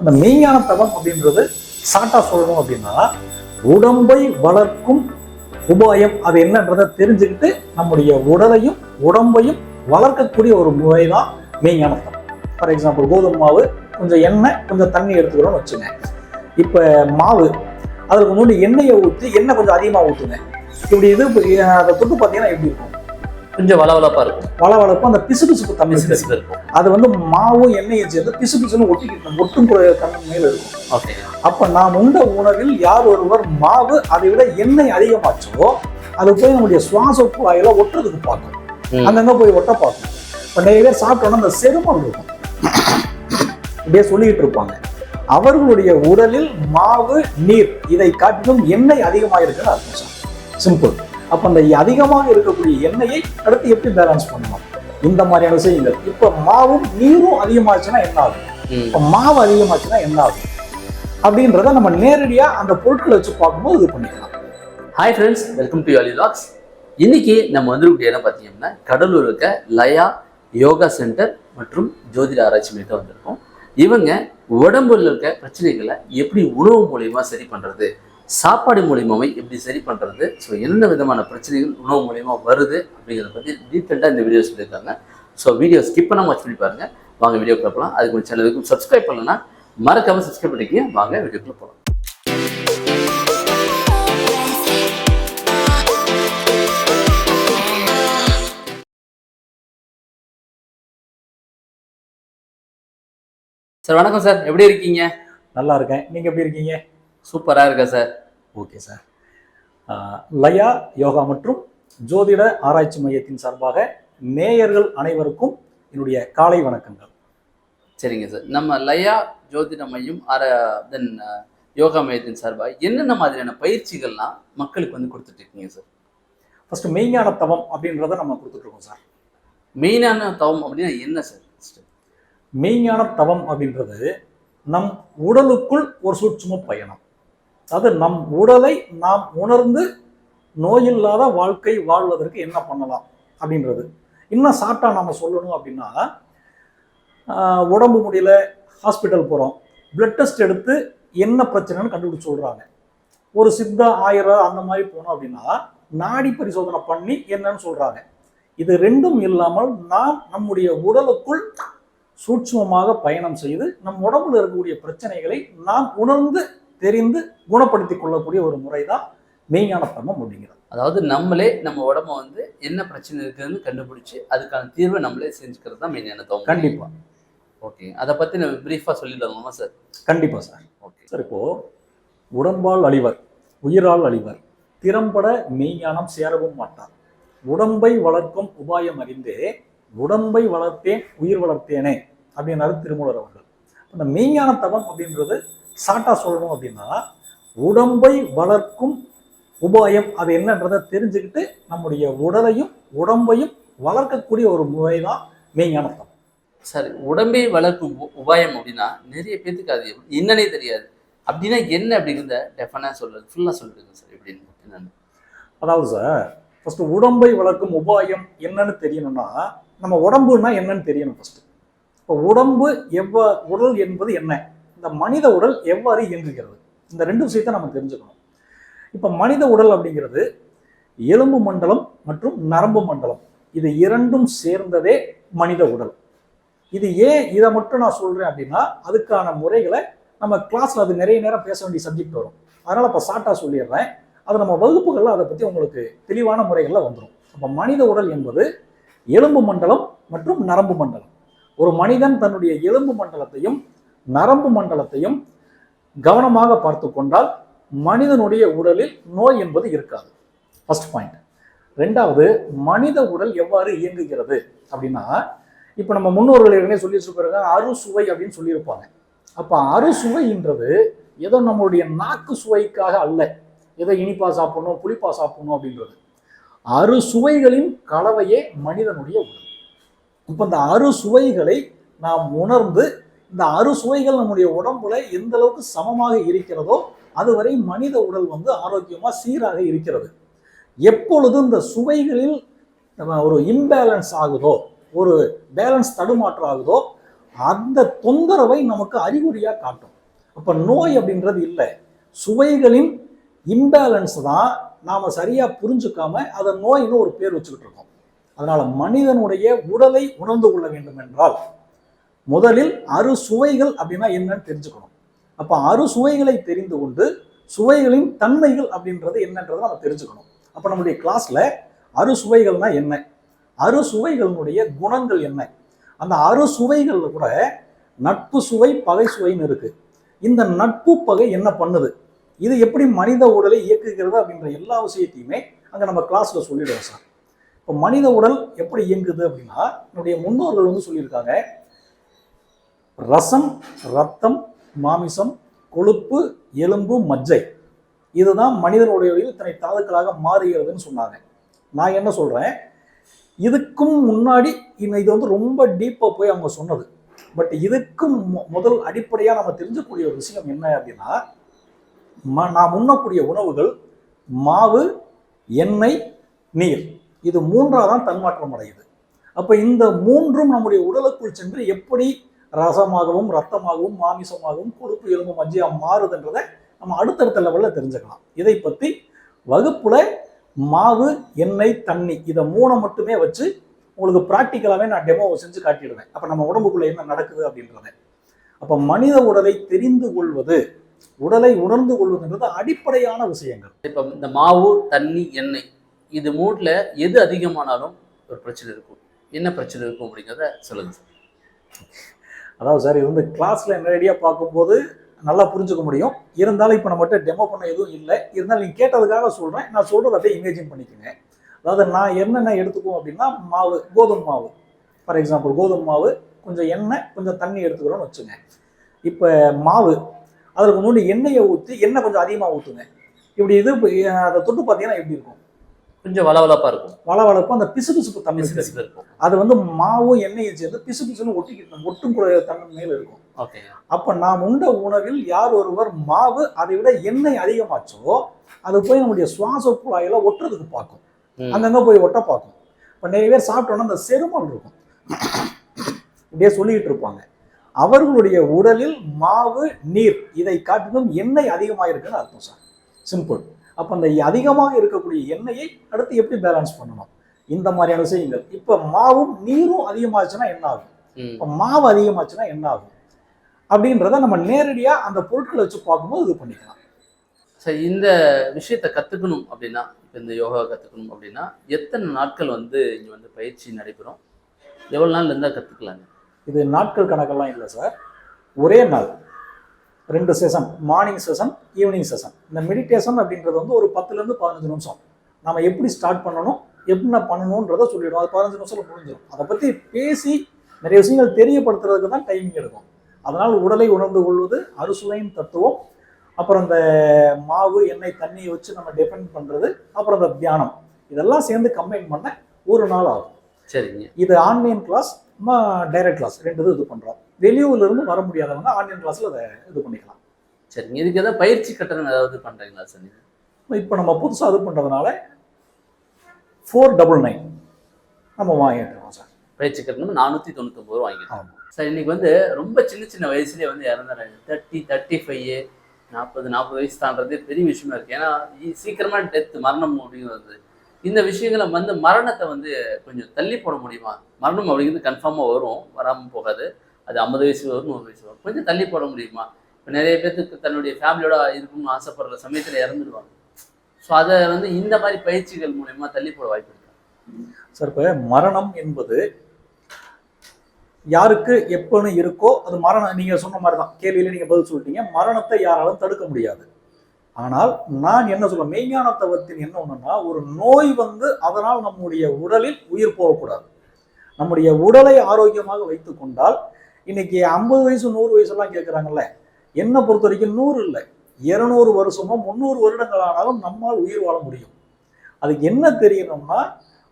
இந்த மெய்ஞான தவம் அப்படின்றது சாட்டாக சொல்லணும் அப்படின்னா உடம்பை வளர்க்கும் உபாயம் அது என்னன்றதை தெரிஞ்சுக்கிட்டு நம்முடைய உடலையும் உடம்பையும் வளர்க்கக்கூடிய ஒரு முறை தான் மெய்ஞான தவம். ஃபார் எக்ஸாம்பிள் கோதுமை மாவு கொஞ்சம் எண்ணெய் கொஞ்சம் தண்ணி எடுத்துக்கிறோம்னு வச்சுங்க. இப்போ மாவு அதில் கொஞ்சோண்டு எண்ணெயை ஊற்றி எண்ணெய் கொஞ்சம் அதிகமாக ஊற்றுங்க இப்படி இது அதை தொட்டு பார்த்தீங்கன்னா எப்படி இருக்கும்? கொஞ்சம் வளவளப்பா இருக்கும். வளவளப்பு அந்த பிசுபிசுப்பு தன்மை பிசு இருக்கு. பிசுப்பு இருக்கும். அது வந்து மாவும் எண்ணெயும் சேர்ந்து பிசு பிசுன்னு ஒட்டிக்கிட்டு ஒட்டும் தன்மை மேல இருக்கும். ஓகே. அப்ப நாம் உண்ட உணவில் யார் ஒருவர் மாவு அதை விட எண்ணெய் அதிகமாச்சோ அது போய் நம்முடைய சுவாச குழாயில ஒட்டுறதுக்கு பார்க்கும். அங்கங்க போய் ஒட்ட பார்க்கும். இப்ப நிறைய பேர் சாப்பிட்டோன்னா அந்த செருமம் இருக்கும். இப்படியே சொல்லிக்கிட்டு இருப்பாங்க. அவர்களுடைய உடலில் மாவு நீர் இதை காட்டிலும் எண்ணெய் அதிகமாக இருக்குன்னு அர்த்தம் சார். சிம்பிள் அப்ப அந்த அதிகமாக இருக்கக்கூடிய எண்ணெயை அடுத்து எப்படி பேலன்ஸ் பண்ணணும்? இந்த மாதிரியான விஷயங்கள். இப்ப மாவும் நீரும் அதிகமாச்சுன்னா என்ன ஆகும். இப்ப மாவு அதிகமாச்சுன்னா என்ன ஆகும்? அப்படின்றத நம்ம நேரடியா அந்த பொருட்களை வச்சு பார்க்கும்போது இது பண்ணிக்கலாம். Hi friends welcome to Yali vlogs இன்னைக்கு நம்ம வந்திருக்கக்கூடிய இடம் பார்த்தீங்கன்னா கடலூர் இருக்க லயா யோகா சென்டர் மற்றும் ஜோதிட ஆராய்ச்சி மையத்தை வந்திருக்கோம். இவங்க உடம்புல இருக்க பிரச்சனைகளை எப்படி உணவு மூலியமா சரி பண்றது? சாப்பாடு மூலியமாவே எப்படி சரி பண்றது? ஸோ என்னென்ன விதமான பிரச்சனைகள் உணவு மூலியமா வருது அப்படிங்கிறத பத்தி டீட்டெயிலாக இந்த வீடியோ சொல்லியிருக்காங்க. ஸோ வீடியோ ஸ்கிப் பண்ணாம வாட்ச் பண்ணி பாருங்க. வாங்க வீடியோ போகலாம் அதுக்கு கொஞ்சம் சேனலுக்கு சப்ஸ்கிரைப் பண்ணலன்னா மறக்காம சப்ஸ்கிரைப் பண்ணிக்கங்க. வாங்க வீடியோக்குள்ள போகலாம் சார் வணக்கம் சார் எப்படி இருக்கீங்க? நல்லா இருக்கேன். நீங்க எப்படி இருக்கீங்க? சூப்பரா இருக்கா சார் ஓகே சார் லயா யோகா மற்றும் ஜோதிட ஆராய்ச்சி மையத்தின் சார்பாக நேயர்கள் அனைவருக்கும் என்னுடைய காலை வணக்கங்கள். சரிங்க சார் நம்ம லயா ஜோதிட மையம் அர தென் யோகா மையத்தின் சார்பாக என்னென்ன மாதிரியான பயிற்சிகள்லாம் மக்களுக்கு வந்து கொடுத்துட்டு இருக்கீங்க சார் ஃபர்ஸ்ட் மெய்ஞான தவம் அப்படின்றத நம்ம கொடுத்துட்டு இருக்கோம் சார் மெயினான தவம் அப்படின்னா என்ன சார் மெய்ஞான தவம் அப்படின்றது நம் உடலுக்குள் ஒரு சூட்சும பயணம். அது நம் உடலை நாம் உணர்ந்து நோயில்லாத வாழ்க்கை வாழ்வதற்கு என்ன பண்ணலாம் அப்படின்றது. இன்னும் சாப்பிட்டா நம்ம சொல்லணும் அப்படின்னா உடம்பு முடியல ஹாஸ்பிட்டல் போகிறோம் பிளட் டெஸ்ட் எடுத்து என்ன பிரச்சனைன்னு கண்டுபிடிச்சு சொல்கிறாங்க ஒரு சித்தா ஆயிரம் அந்த மாதிரி போனோம் அப்படின்னா நாடி பரிசோதனை பண்ணி என்னன்னு சொல்கிறாங்க இது ரெண்டும் இல்லாமல் நாம் நம்முடைய உடலுக்குள் சூட்சமமாக பயணம் செய்து நம் உடம்புல இருக்கக்கூடிய பிரச்சனைகளை நாம் உணர்ந்து தெரிந்து குணப்படுத்திக் கொள்ளக்கூடிய ஒரு முறை தான் மெய்ஞான தர்மம் அப்படிங்கிறது. அதாவது நம்மளே நம்ம உடம்ப வந்து என்ன பிரச்சனை இருக்குதுன்னு கண்டுபிடிச்சு அதுக்கான தீர்வை நம்மளே செஞ்சுக்கிறது தான் மெயினான தவம் கண்டிப்பா. ஓகே. அதை பத்தி நம்ம பிரீஃபா சொல்லிடலாமா சார் கண்டிப்பா சார் ஓகே. சார் இப்போ உடம்பால் அழிவர் உயிரால் அழிவர் திறம்பட மெய்ஞானம் சேரவும் மாட்டார். உடம்பை வளர்க்கும் உபாயம் அறிந்தே உடம்பை வளர்த்தேன் உயிர் வளர்த்தேனே அப்படின்னாரு திருமூலர் அவர்கள். அந்த மெய்ஞான தவம் அப்படின்றது ஷார்ட்டா சொல்லணும் அப்படின்னா உடம்பை வளர்க்கும் உபாயம் அது என்னன்றதை தெரிஞ்சுக்கிட்டு நம்முடைய உடலையும் உடம்பையும் வளர்க்கக்கூடிய ஒரு முறை தான் மெய்ஞான தவம் சார் உடம்பை வளர்க்கும் உபாயம் அப்படின்னா நிறைய பேத்துக்கு அது என்னன்னே தெரியாது. அப்படின்னா என்ன அப்படிங்கிறத டெஃபனாக சொல்லுறது ஃபுல்லாக சொல்லிடுங்க சார் எப்படின்னு என்னன்னு. அதாவது சார் ஃபர்ஸ்ட் உடம்பை வளர்க்கும் உபாயம் என்னன்னு தெரியணும்னா நம்ம உடம்புன்னா என்னன்னு தெரியணும் ஃபர்ஸ்ட் இப்போ உடம்பு எவ்வா உடல் என்பது என்ன? இந்த மனித உடல் எவ்வாறு இயங்குகிறது? இந்த ரெண்டு விஷயத்தை நம்ம தெரிஞ்சுக்கணும். இப்போ மனித உடல் அப்படிங்கிறது எலும்பு மண்டலம் மற்றும் நரம்பு மண்டலம். இது இரண்டும் சேர்ந்ததே மனித உடல். இது ஏன் இதை மட்டும் நான் சொல்கிறேன் அப்படின்னா அதுக்கான முறைகளை நம்ம கிளாஸில் அது நிறைய நேரம் பேச வேண்டிய சப்ஜெக்ட் வரும். அதனால் இப்போ ஷார்ட்டாக சொல்லிடுறேன். அது நம்ம வகுப்புகளில் அதை பற்றி உங்களுக்கு தெளிவான முறைகளில் வந்துடும் அப்போ மனித உடல் என்பது எலும்பு மண்டலம் மற்றும் நரம்பு மண்டலம். ஒரு மனிதன் தன்னுடைய எலும்பு மண்டலத்தையும் நரம்பு மண்டலத்தையும் கவனமாக பார்த்து கொண்டால் மனிதனுடைய உடலில் நோய் என்பது இருக்காது. ஃபர்ஸ்ட் பாயிண்ட் ரெண்டாவது மனித உடல் எவ்வாறு இயங்குகிறது அப்படின்னா இப்போ நம்ம முன்னோர்கள் ஏற்கனவே சொல்லி வச்சிருப்பாங்க அறுசுவை அப்படின்னு சொல்லியிருப்பாங்க. அப்போ அறுசுவைன்றது ஏதோ நம்மளுடைய நாக்கு சுவைக்காக அல்ல. ஏதோ இனிப்பா சாப்பிடணும் புளிப்பா சாப்பிடணும் அப்படின்றது. அறுசுவைகளின் கலவையே மனிதனுடைய உடல். இப்போ இந்த அறுசுவைகளை நாம் உணர்ந்து இந்த அறுசுவைகள் நம்முடைய உடம்புல எந்த அளவுக்கு சமமாக இருக்கிறதோ அதுவரை மனித உடல் வந்து ஆரோக்கியமாக சீராக இருக்கிறது. எப்பொழுது இந்த சுவைகளில் நம்ம ஒரு இம்பேலன்ஸ் ஆகுதோ ஒரு பேலன்ஸ் தடுமாற்றம் ஆகுதோ அந்த தொந்தரவை நமக்கு அறிகுறியாக காட்டும். அப்போ நோய் அப்படின்றது இல்லை. சுவைகளின் இம்பேலன்ஸ் தான் நாம் சரியாக புரிஞ்சுக்காம அதை நோயின்னு ஒரு பேர் வச்சுக்கிட்டு இருக்கோம். அதனால் மனிதனுடைய உடலை உணர்ந்து கொள்ள வேண்டும் என்றால் முதலில் அறு சுவைகள் அப்படின்னா என்னன்னு தெரிஞ்சுக்கணும். அப்போ அறு சுவைகளை தெரிந்து கொண்டு சுவைகளின் தன்மைகள் அப்படின்றது என்னன்றதை நம்ம தெரிஞ்சுக்கணும். அப்போ நம்முடைய கிளாஸில் அறு சுவைகள்னா என்ன? அறு சுவைகளினுடைய குணங்கள் என்ன? அந்த அறு சுவைகளில் கூட நட்பு சுவை பகை சுவைன்னு இருக்குது இந்த நட்பு பகை என்ன பண்ணுது? இது எப்படி மனித உடலை இயக்குகிறது அப்படின்ற எல்லா விஷயத்தையுமே அங்கே நம்ம கிளாஸில் சொல்லிடுவோம் சார். இப்போ மனித உடல் எப்படி இயங்குது அப்படின்னா என்னுடைய முன்னோர்கள் வந்து சொல்லியிருக்காங்க ரசம் ரத்தம் மாமிசம் கொழுப்பு எலும்பு மஜ்ஜை. இதுதான் மனிதனுடைய இத்தனை தாதுக்களாக மாறுகிறதுன்னு சொன்னாங்க. நான் என்ன சொல்கிறேன் இதுக்கும் முன்னாடி இன்னும் இது வந்து ரொம்ப டீப்பாக போய் அவங்க சொன்னது. பட் இதுக்கும் முதல் அடிப்படையாக நம்ம தெரிஞ்சக்கூடிய ஒரு விஷயம் என்ன அப்படின்னா ம நாம் உண்ணக்கூடிய உணவுகள் மாவு எண்ணெய் நீர். இது மூன்றாக தான் தன்மாற்றம் அடையுது. அப்போ இந்த மூன்றும் நம்முடைய உடலுக்குள் சென்று எப்படி ரசமாகவும் ரத்தமாகவும் மாமிசமாகவும் கொழுப்பு எலும்பு மஜ்ஜியாக மாறுதுன்றதை நம்ம அடுத்தடுத்த லெவலில் தெரிஞ்சுக்கலாம். இதை பற்றி வகுப்பில் மாவு எண்ணெய் தண்ணி இதை மூணை மட்டுமே வச்சு உங்களுக்கு ப்ராக்டிக்கலாகவே நான் டெமோவை செஞ்சு காட்டிடுவேன். அப்போ நம்ம உடம்புக்குள்ளே என்ன நடக்குது அப்படின்றத. அப்போ மனித உடலை தெரிந்து கொள்வது உடலை உணர்ந்து கொள்வதுன்றது அடிப்படையான விஷயங்கள். இப்போ இந்த மாவு தண்ணி எண்ணெய் இது மூட்டில் எது அதிகமானாலும் ஒரு பிரச்சனை இருக்கும். என்ன பிரச்சனை இருக்கும் அப்படிங்கிறத சொல்லுங்க அதாவது சார் இது வந்து கிளாஸில் நேரடியாக பார்க்கும்போது நல்லா புரிஞ்சுக்க முடியும். இருந்தாலும் இப்போ நம்மகிட்ட டெமோ பண்ண எதுவும் இல்லை. இருந்தாலும் நீங்கள் கேட்டதுக்காக சொல்கிறேன் நான் சொல்கிறத அப்படியே இமேஜின் பண்ணிக்கோங்க. அதாவது நான் என்னென்ன எடுத்துக்குவோம் அப்படின்னா மாவு கோதுமை மாவு. ஃபார் எக்ஸாம்பிள் கோதுமை மாவு கொஞ்சம் எண்ணெய் கொஞ்சம் தண்ணி எடுத்துக்கிறோன்னு வச்சுங்க. இப்போ மாவு அதில் கொஞ்சோண்டு எண்ணெயை ஊற்றி எண்ணெய் கொஞ்சம் அதிகமாக ஊற்றுங்க இப்படி இது அதை தொட்டு பார்த்தீங்கன்னா எப்படி இருக்கும்? கொஞ்சம் வளவளப்பா இருக்கும். வளவளப்பு அந்த பிசுபிசுப்பு தன்மை இருக்கும். அது வந்து மாவும் எண்ணெயும் சேர்ந்து பிசு பிசுன்னு ஒட்டிக்கிட்டு ஒட்டும் தன்மையில் இருக்கும். ஓகே. அப்ப நாம் உண்ட உணவில் யார் ஒருவர் மாவு அதை விட எண்ணெய் அதிகமாச்சோ அது போய் நம்முடைய சுவாச குழாயில ஒட்டுறதுக்கு பார்க்கும். அங்கங்க போய் ஒட்ட பார்க்கும். இப்ப நிறைய பேர் சாப்பிட்டோன்னா அந்த செருமல் இருக்கும். இப்படியே சொல்லிக்கிட்டு இருப்பாங்க. அவர்களுடைய உடலில் மாவு நீர் இதை காட்டிலும் எண்ணெய் அதிகமாக இருக்குன்னு அர்த்தம் சார். சிம்பிள் அப்போ அந்த அதிகமாக இருக்கக்கூடிய எண்ணெயை அடுத்து எப்படி பேலன்ஸ் பண்ணணும்? இந்த மாதிரியான விஷயங்கள். இப்போ மாவும் நீரும் அதிகமாச்சுன்னா என்ன ஆகும். இப்போ மாவு அதிகமாச்சுன்னா என்ன ஆகும்? அப்படின்றத நம்ம நேரடியாக அந்த பொருட்களை வச்சு பார்க்கும்போது இது பண்ணிக்கலாம். சரி இந்த விஷயத்த கத்துக்கணும் அப்படின்னா இப்போ இந்த யோகா கத்துக்கணும் அப்படின்னா எத்தனை நாட்கள் வந்து இங்க வந்து பயிற்சி நடைபெறும்? எவ்வளவு நாள் இருந்தா கத்துக்கலாங்க? இது நாட்கள் கணக்கெல்லாம் இல்லை சார். ஒரே நாள். ரெண்டு session morning session evening session இந்த மெடிடேஷன் அப்படின்றது வந்து ஒரு பத்துலேருந்து பதினஞ்சு நிமிஷம். நம்ம எப்படி ஸ்டார்ட் பண்ணணும் என்ன பண்ணணுன்றதை சொல்லிடுவோம். அது பதினஞ்சு நிமிஷத்தில் முடிஞ்சிடும். அதை பற்றி பேசி நிறைய விஷயங்கள் தெரியப்படுத்துறதுக்கு தான் டைமிங் எடுக்கும். அதனால் உடலை உணர்ந்து கொள்வது அறுசுவையின் தத்துவம் அப்புறம் இந்த மாவு எண்ணெய் தண்ணியை வச்சு நம்ம டிஃபெண்ட் பண்ணுறது அப்புறம் இந்த தியானம். இதெல்லாம் சேர்ந்து கம்பைன் பண்ண ஒரு நாள் ஆகும். சரிங்க. இது ஆன்லைன் கிளாஸ் நம்ம டைரக்ட் கிளாஸ் ரெண்டு இது பண்ணுறோம் வெளியூர்ல இருந்து வர முடியாதவங்க ஆன்லைன் கிளாஸில் அதை இது பண்ணிக்கலாம். சரிங்க. இதுக்கு ஏதாவது பயிற்சி கட்டணம் ஏதாவது பண்றீங்களா சார் நீங்க? இப்போ நம்ம புதுசாக இது பண்ணுறதுனால ஃபோர் டபுள் நைன் நம்ம வாங்கிட்டுருக்கோம் சார். பயிற்சி கட்டணம் நானூத்தி தொண்ணூத்தொம்பது ரூபா வாங்கிட்டோம். ஆமாம் சார் இன்னைக்கு வந்து ரொம்ப சின்ன சின்ன வயசுலயே வந்து இறந்துறாங்க. தேர்ட்டி தேர்ட்டி ஃபைவ் நாற்பது நாற்பது வயசு தாண்டது பெரிய விஷயமா இருக்கு. ஏன்னா இ- சீக்கிரமா டெத் மரணம் அப்படிங்கிறது. இந்த விஷயங்களை வந்து மரணத்தை வந்து கொஞ்சம் தள்ளி போட முடியுமா? மரணம் அப்படிங்கிறது கன்ஃபார்மாக வரும். வராமல் போகாது. அது ஐம்பது வயசு வரும் நூறு வயசு வரும். கொஞ்சம் தள்ளி போட முடியுமா? இப்போ நிறைய பேர்த்துக்கு தன்னுடைய ஃபேமிலியோட இருக்கணும்னு ஆசைப்படுற சமயத்தில் இறந்துடுவாங்க ஸோ அதை வந்து இந்த மாதிரி பயிற்சிகள் மூலயமா தள்ளி போட வாய்ப்பு இருக்கு? சார் இப்போ மரணம் என்பது யாருக்கு எப்போன்னு இருக்கோ அது மரணம் நீங்கள் சொன்ன மாதிரி தான் கேள்வியில் நீங்கள் பதில் சொல்லிட்டீங்க. மரணத்தை யாராலும் தடுக்க முடியாது. ஆனால் நான் என்ன சொல்ல மெய்ஞான தவத்தின் என்ன ஒன்றுன்னா ஒரு நோய் வந்து அதனால் நம்முடைய உடலில் உயிர் போகக்கூடாது. நம்முடைய உடலை ஆரோக்கியமாக வைத்து கொண்டால் இன்னைக்கு ஐம்பது வயசு நூறு வயசுலாம் கேட்குறாங்கல்ல என்னை பொறுத்த வரைக்கும் நூறு இல்லை. இருநூறு வருஷமோ முந்நூறு வருடங்கள் ஆனாலும் நம்மால் உயிர் வாழ முடியும். அதுக்கு என்ன தெரியணும்னா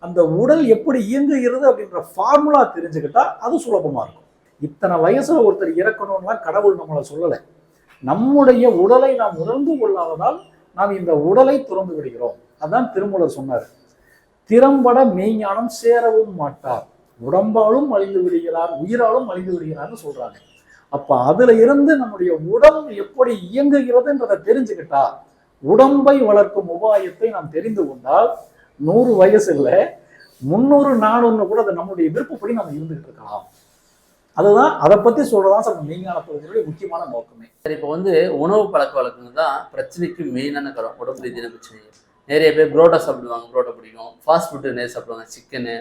அந்த உடல் எப்படி இயங்குகிறது அப்படின்ற ஃபார்முலா தெரிஞ்சுக்கிட்டா அது சுலபமாக இருக்கும். இத்தனை வயசுல ஒருத்தர் இறக்கணும்லாம் கடவுள் நம்மளை சொல்லலை. நம்முடைய உடலை நாம் உணர்ந்து கொள்ளாததால் நாம் இந்த உடலை துறந்து விடுகிறோம். அதான் திருமூலர் சொன்னார். திறம்பட மெய்ஞானம் சேரவும் மாட்டார். உடம்பாலும் அழிந்து விடுகிறார் உயிராலும் அழிந்து விடுகிறார்னு சொல்றாங்க. அப்ப அதுல இருந்து நம்முடைய உடம்பு எப்படி இயங்குகிறதுன்றதை தெரிஞ்சுக்கிட்டா உடம்பை வளர்க்கும் உபாயத்தை நாம் தெரிந்து கொண்டால் நூறு வயசு இல்லை முந்நூறு நானூறுன்னு கூட அது நம்முடைய விருப்பப்படி நம்ம இருந்துகிட்டு இருக்கலாம். அதுதான் அதை பத்தி சொல்றதான் சார் மெய்ஞான பகுதியுடைய முக்கியமான நோக்கமே. சரி இப்போ வந்து உணவு பழக்க வழக்கங்கள் தான் பிரச்சனைக்கு மெயினான காரணம். உடம்பு ரீதியான பிரச்சனை நிறைய பேர் புரோட்டா சாப்பிடுவாங்க புரோட்டா பிடிக்கும். ஃபாஸ்ட் ஃபுட்டு நிறைய சாப்பிடுவாங்க. சிக்கனு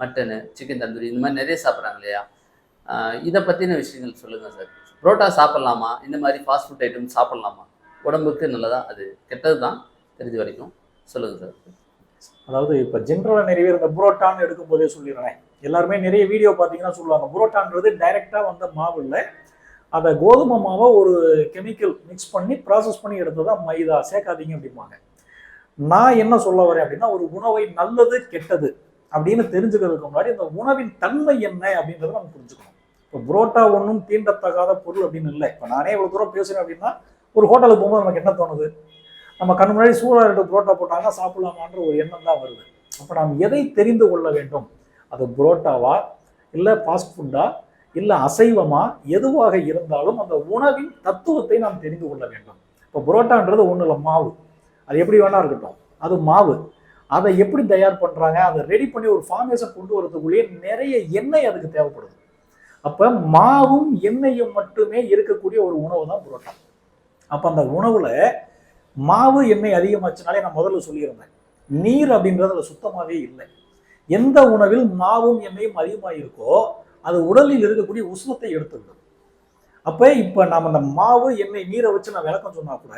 மட்டனு சிக்கன் தந்தூரி இந்த மாதிரி நிறைய சாப்பிட்றாங்க இல்லையா? இதை பற்றின விஷயங்கள் சொல்லுங்கள் சார். புரோட்டா சாப்பிட்லாமா? இந்த மாதிரி ஃபாஸ்ட் ஃபுட் ஐட்டம் சாப்பிட்லாமா? உடம்புக்கு நல்லதா? அது கெட்டது தான் தெரிஞ்ச வரைக்கும் சொல்லுங்கள் சார். அதாவது இப்போ ஜென்ரலாக நிறைய பேர் இந்த புரோட்டான்னு எடுக்கும்போதே சொல்லிடுறேன். எல்லாருமே நிறைய வீடியோ பார்த்தீங்கன்னா சொல்லுவாங்க. புரோட்டான்றது டைரெக்டாக வந்த மாவு இல்லை. அதை கோதுமை மாவை ஒரு கெமிக்கல் மிக்ஸ் பண்ணி ப்ராசஸ் பண்ணி எடுத்ததா மைதா. சேர்க்காதீங்க அப்படிம்பாங்க. நான் என்ன சொல்ல வரேன் அப்படின்னா ஒரு உணவை நல்லது கெட்டது அப்படின்னு தெரிஞ்சுக்கிறதுக்கு முன்னாடி இந்த உணவின் தன்மை என்ன அப்படின்றத நம்ம புரிஞ்சுக்கணும். இப்போ புரோட்டா ஒன்றும் தீண்டத்தகாத பொருள் அப்படின்னு இல்லை. இப்போ நானே இவ்வளோ தூரம் பேசுகிறேன் அப்படின்னா ஒரு ஹோட்டலுக்கு போகும்போது நமக்கு என்ன தோணுது? நம்ம கண் முன்னாடி சூடாக ரெண்டு புரோட்டா போட்டாங்கன்னா சாப்பிடலாமான்ற ஒரு எண்ணம் தான் வருது. அப்போ நாம் எதை தெரிந்து கொள்ள வேண்டும்? அது புரோட்டாவா இல்லை ஃபாஸ்ட் ஃபுட்டா இல்லை அசைவமா எதுவாக இருந்தாலும் அந்த உணவின் தத்துவத்தை நாம் தெரிந்து கொள்ள வேண்டும். இப்போ புரோட்டான்றது ஒன்றும் இல்லை மாவு. அது எப்படி வேணா இருக்கட்டும். அது மாவு. அதை எப்படி தயார் பண்ணுறாங்க அதை ரெடி பண்ணி ஒரு ஃபார்மேஷன் கொண்டு வரதுக்குள்ளேயே நிறைய எண்ணெய் அதுக்கு தேவைப்படுது. அப்போ மாவும் எண்ணெயும் மட்டுமே இருக்கக்கூடிய ஒரு உணவு தான் புரோட்டா. அப்போ அந்த உணவில் மாவு எண்ணெய் அதிகமாச்சுனாலே நான் முதல்ல சொல்லியிருந்தேன். நீர் அப்படின்றது அதில் சுத்தமாகவே இல்லை. எந்த உணவில் மாவும் எண்ணெயும் அதிகமாக இருக்கோ அது உடலில் இருக்கக்கூடிய உஷ்ணத்தை எடுத்துவிடும். அப்போ இப்போ நாம் அந்த மாவு எண்ணெய் நீரை வச்சு நான் விளக்கம் சொன்னால் கூட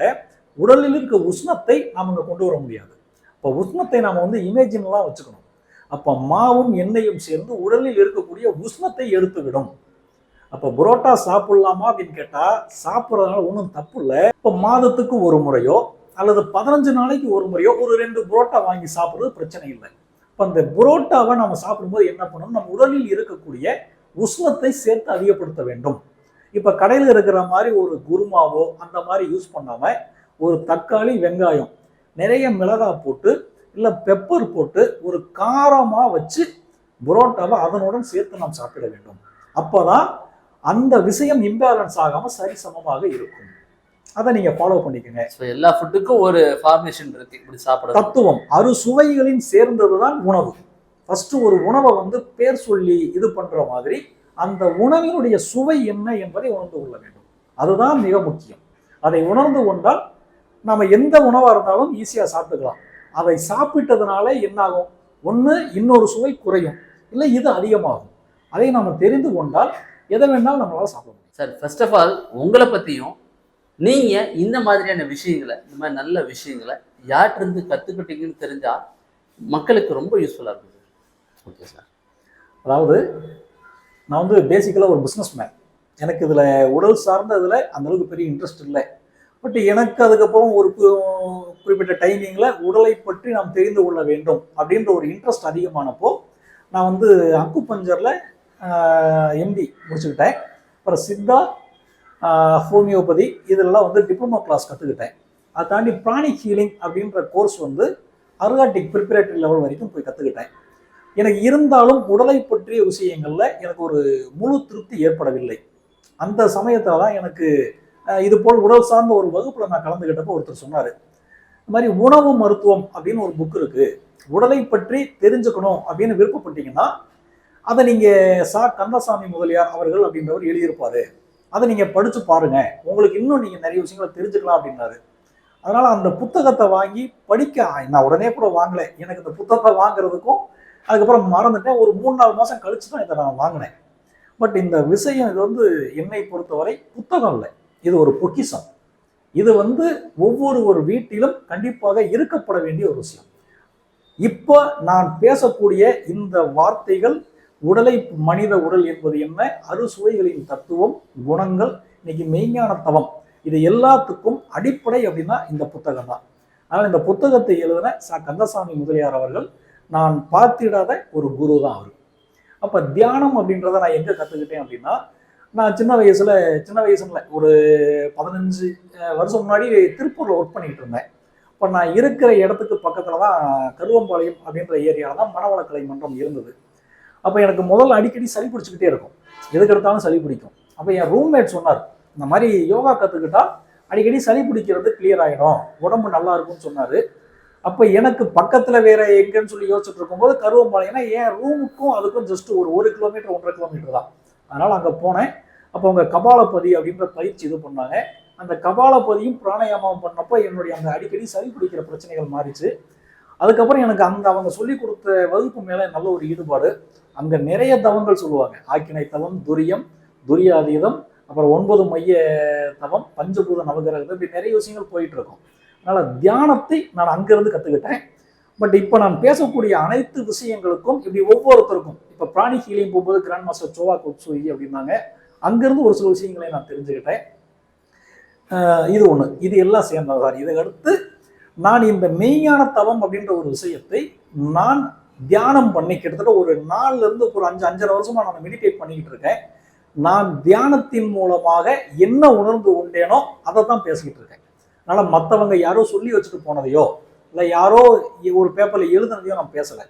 உடலில் இருக்க உஷ்ணத்தை நாம் இங்கே கொண்டு வர முடியாது. இப்போ உஷ்ணத்தை நாம் வந்து இமேஜின்லாம் வச்சுக்கணும். அப்போ மாவும் எண்ணெயும் சேர்ந்து உடலில் இருக்கக்கூடிய உஷ்ணத்தை எடுத்துவிடும். அப்போ புரோட்டா சாப்பிடலாமா அப்படின்னு கேட்டால் சாப்பிட்றதுனால ஒன்றும் தப்பு இல்லை. இப்போ மாதத்துக்கு ஒரு முறையோ அல்லது பதினஞ்சு நாளைக்கு ஒரு முறையோ ஒரு ரெண்டு புரோட்டா வாங்கி சாப்பிட்றது பிரச்சனை இல்லை. இப்போ அந்த புரோட்டாவை நம்ம சாப்பிடும்போது என்ன பண்ணணும் நம்ம உடலில் இருக்கக்கூடிய உஷ்ணத்தை சேர்த்து அதிகப்படுத்த வேண்டும். இப்போ கடையில் இருக்கிற மாதிரி ஒரு குருமாவோ அந்த மாதிரி யூஸ் பண்ணாமல் ஒரு தக்காளி வெங்காயம் நிறைய மிளகாய் போட்டு இல்லை பெப்பர் போட்டு ஒரு காரமாக வச்சு புரோட்டாவை அதனுடன் சேர்த்து நாம் சாப்பிட வேண்டும். அப்போதான் அந்த விஷயம் இம்பேலன்ஸ் ஆகாமல் சரிசமமாக இருக்கும். அதை நீங்கள் ஃபாலோ பண்ணிக்கங்க. ஸோ எல்லா ஃபுட்டுக்கும் ஒரு ஃபார்மேஷன் இருக்கு. இப்படி சாப்பிட தத்துவம். அறுசுவைகளின் சேர்ந்தது தான் உணவு. ஃபர்ஸ்ட் ஒரு உணவை வந்து பேர் சொல்லி இது பண்ற மாதிரி அந்த உணவினுடைய சுவை என்ன என்பதை உணர்ந்து கொள்ள வேண்டும். அதுதான் மிக முக்கியம். அதை உணர்ந்து கொண்டால் நம்ம எந்த உணவாக இருந்தாலும் ஈஸியாக சாப்பிட்டுக்கலாம். அதை சாப்பிட்டதுனால என்னாகும்? ஒன்று இன்னொரு சுவை குறையும். இல்லை இது அதிகமாகும். அதை நாம் தெரிந்து கொண்டால் எதை வேணாலும் நம்மளால சாப்பிட முடியும். சார் ஃபர்ஸ்ட் ஆஃப் ஆல் உங்களை பற்றியும் நீங்கள் இந்த மாதிரியான விஷயங்களை இந்த மாதிரி நல்ல விஷயங்களை யார்கிட்டருந்து கற்றுக்கிட்டீங்கன்னு தெரிஞ்சா மக்களுக்கு ரொம்ப யூஸ்ஃபுல்லாக இருக்குது ஓகே சார் அதாவது நான் வந்து பேசிக்கலாக ஒரு பிஸ்னஸ் மேன் எனக்கு இதில் உடல் சார்ந்த இதில் அந்த அளவுக்கு பெரிய இன்ட்ரெஸ்ட் இல்லை. பட் எனக்கு அதுக்கப்புறம் ஒரு கு- குறிப்பிட்ட டைமிங்கில் உடலை பற்றி நாம் தெரிந்து கொள்ள வேண்டும் அப்படின்ற ஒரு இன்ட்ரெஸ்ட் அதிகமானப்போ நான் வந்து அக்கு பஞ்சரில் எம்டி முடிச்சுக்கிட்டேன். அப்புறம் சித்தா ஹோமியோபதி இதெல்லாம் வந்து டிப்ளமோ கிளாஸ் கற்றுக்கிட்டேன் அதை தாண்டி பிராணி ஹீலிங் அப்படின்ற கோர்ஸ் வந்து அருகாட்டிக் ப்ரிப்பரேட்டரி லெவல் வரைக்கும் போய் கற்றுக்கிட்டேன் எனக்கு இருந்தாலும் உடலை பற்றிய விஷயங்களில் எனக்கு ஒரு முழு திருப்தி ஏற்படவில்லை. அந்த சமயத்தில் தான் எனக்கு இது போல் உடல் சார்ந்த ஒரு வகுப்பில் நான் கலந்துக்கிட்டப்போ ஒருத்தர் சொன்னார். இந்த மாதிரி உணவு மருத்துவம் அப்படின்னு ஒரு புக் இருக்குது உடலை பற்றி தெரிஞ்சுக்கணும் அப்படின்னு விருப்பப்பட்டீங்கன்னா அதை நீங்கள் சா கந்தசாமி முதலியார் அவர்கள் அப்படின்றவர் எழுதியிருப்பார். அதை நீங்கள் படித்து பாருங்கள் உங்களுக்கு இன்னும் நீங்கள் நிறைய விஷயங்களை தெரிஞ்சுக்கலாம் அப்படின்னாரு. அதனால் அந்த புத்தகத்தை வாங்கி படிக்க நான் உடனே கூட வாங்கலை. எனக்கு இந்த புத்தகத்தை வாங்குறதுக்கும் அதுக்கப்புறம் மறந்துட்டேன். ஒரு மூணு நாலு மாதம் கழிச்சு தான் இதை நான் வாங்கினேன். பட் இந்த விஷயம் இது வந்து என்னை பொறுத்தவரை புத்தகம் இல்லை. இது ஒரு பொக்கிஷம். இது வந்து ஒவ்வொரு ஒரு வீட்டிலும் கண்டிப்பாக இருக்கப்பட வேண்டிய ஒரு விஷயம். இப்போ நான் பேசக்கூடிய இந்த வார்த்தைகள் உடலை மனித உடல் என்பது என்ன? அறுசுவைகளின் தத்துவம் குணங்கள் இன்னைக்கு மெய்ஞான தவம் இது எல்லாத்துக்கும் அடிப்படை அப்படின்னா இந்த புத்தகம் தான் அதனால் இந்த புத்தகத்தை எழுதின ச. கந்தசாமி முதலியார் அவர்கள் நான் பார்த்திடாத ஒரு குரு தான் அவர். அப்போ தியானம் அப்படின்றத நான் எங்கே கற்றுக்கிட்டேன் அப்படின்னா நான் சின்ன வயசில் சின்ன வயசுல ஒரு பதினஞ்சு வருஷம் முன்னாடி திருப்பூரில் ஒர்க் பண்ணிட்டு இருந்தேன். இப்போ நான் இருக்கிற இடத்துக்கு பக்கத்தில் தான் கருவம்பாளையம் அப்படின்ற ஏரியாவில் தான் மனவளக்கலை மன்றம் இருந்தது. அப்போ எனக்கு முதல்ல அடிக்கடி சளி பிடிச்சிக்கிட்டே இருக்கும். எதுக்கு எடுத்தாலும் சளி பிடிக்கும். அப்போ என் ரூம்மேட் சொன்னார் இந்த மாதிரி யோகா கற்றுக்கிட்டா அடிக்கடி சளி பிடிக்கிறது கிளியர் ஆகிடும் உடம்பு நல்லா இருக்கும்னு சொன்னார். அப்போ எனக்கு பக்கத்தில் வேற எங்கன்னு சொல்லி யோசிச்சுட்டு இருக்கும்போது கருவம்பாளையம் ஏன்னா என் ரூமுக்கும் அதுக்கும் ஜஸ்ட் ஒரு ஒரு கிலோமீட்டர் ஒன்றரை கிலோமீட்டர் தான். அதனால் அங்கே போனேன். அப்போ அவங்க கபாலபதி அப்படின்ற பயிற்சி இது பண்ணாங்க. அந்த கபாலபதியும் பிராணாயாமம் பண்ணப்போ என்னுடைய அந்த அடிக்கடி சளி பிடிக்கிற பிரச்சனைகள் மாறிச்சு. அதுக்கப்புறம் எனக்கு அந்த அவங்க சொல்லி கொடுத்த வகுப்பு மேலே நல்ல ஒரு ஈடுபாடு. அங்கே நிறைய தவங்கள் சொல்லுவாங்க. ஆக்கினை தவம் துரியம் துரியாதீதம் அப்புறம் ஒன்பது மைய தவம் பஞ்சபூத நவகிரகம் இப்படி நிறைய விஷயங்கள் போயிட்டு இருக்கும் அதனால் தியானத்தை நான் அங்கேருந்து கற்றுக்கிட்டேன் பட் இப்போ நான் பேசக்கூடிய அனைத்து விஷயங்களுக்கும் இப்படி ஒவ்வொருத்தருக்கும் இப்போ பிராணி ஹீலிங் போகும்போது கிராண்ட் மாஸ்டர் சோவா குப்சுயி அப்படின்னாங்க. அங்கேருந்து ஒரு சில விஷயங்களை நான் தெரிஞ்சுக்கிட்டேன். இது ஒன்று இது எல்லாம் சேர்ந்தது சார் இதை அடுத்து நான் இந்த மெய்ஞான தவம் அப்படின்ற ஒரு விஷயத்தை நான் தியானம் பண்ணி கிட்டத்தட்ட ஒரு நாலுல இருந்து ஒரு அஞ்சு அஞ்சரை வருஷமா நான் மெடிடேட் பண்ணிக்கிட்டு இருக்கேன். நான் தியானத்தின் மூலமாக என்ன உணர்ந்து கொண்டேனோ அதை தான் பேசிக்கிட்டு இருக்கேன். அதனால மற்றவங்க யாரோ சொல்லி வச்சுட்டு போனதையோ இல்லை யாரோ ஒரு பேப்பரில் எழுதுனதையோ நான் பேசலை.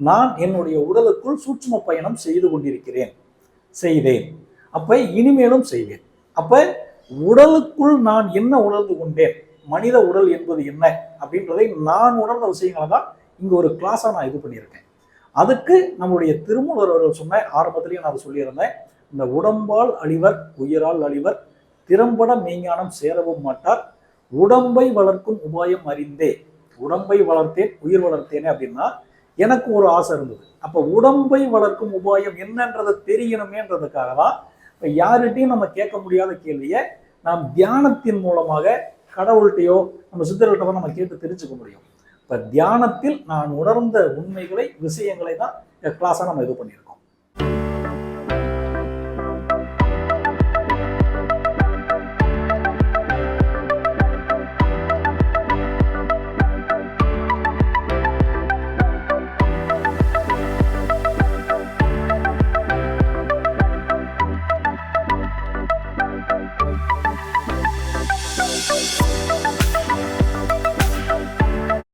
நான் என்னுடைய உடலுக்குள் சூட்சும பயணம் செய்து கொண்டிருக்கிறேன். செய்தேன். அப்போ இனிமேலும் செய்வேன். அப்போ உடலுக்குள் நான் என்ன உணர்ந்து கொண்டேன்? மனித உடல் என்பது என்ன? அப்படின்றதை நான் உணர்ந்த விஷயங்களை தான் இங்கே ஒரு கிளாஸாக நான் இது பண்ணியிருக்கேன். அதுக்கு நம்முடைய திருமூலர் அவர்கள் சொன்ன ஆரம்பத்திலேயே நான் அதை சொல்லியிருந்தேன். இந்த உடம்பால் அழிவர் உயிரால் அழிவர் திறம்பட மெய்ஞானம் சேரவும் மாட்டார். உடம்பை வளர்க்கும் உபாயம் அறிந்தே உடம்பை வளர்த்தேன் உயிர் வளர்த்தேனே அப்படின்னா எனக்கு ஒரு ஆசை இருந்தது. அப்போ உடம்பை வளர்க்கும் உபாயம் என்னன்றதை தெரியணுமேன்றதுக்காக தான் இப்போ யார்கிட்டையும் நம்ம கேட்க முடியாத கேள்வியை நாம் தியானத்தின் மூலமாக கடவுள்கிட்டயோ நம்ம சித்தர்கள்ட்ட நம்ம கேட்டு தெரிஞ்சுக்க முடியும். இப்போ தியானத்தில் நான் உணர்ந்த உண்மைகளை விஷயங்களை தான் கிளாஸாக நம்ம இது பண்ணியிருக்கோம்.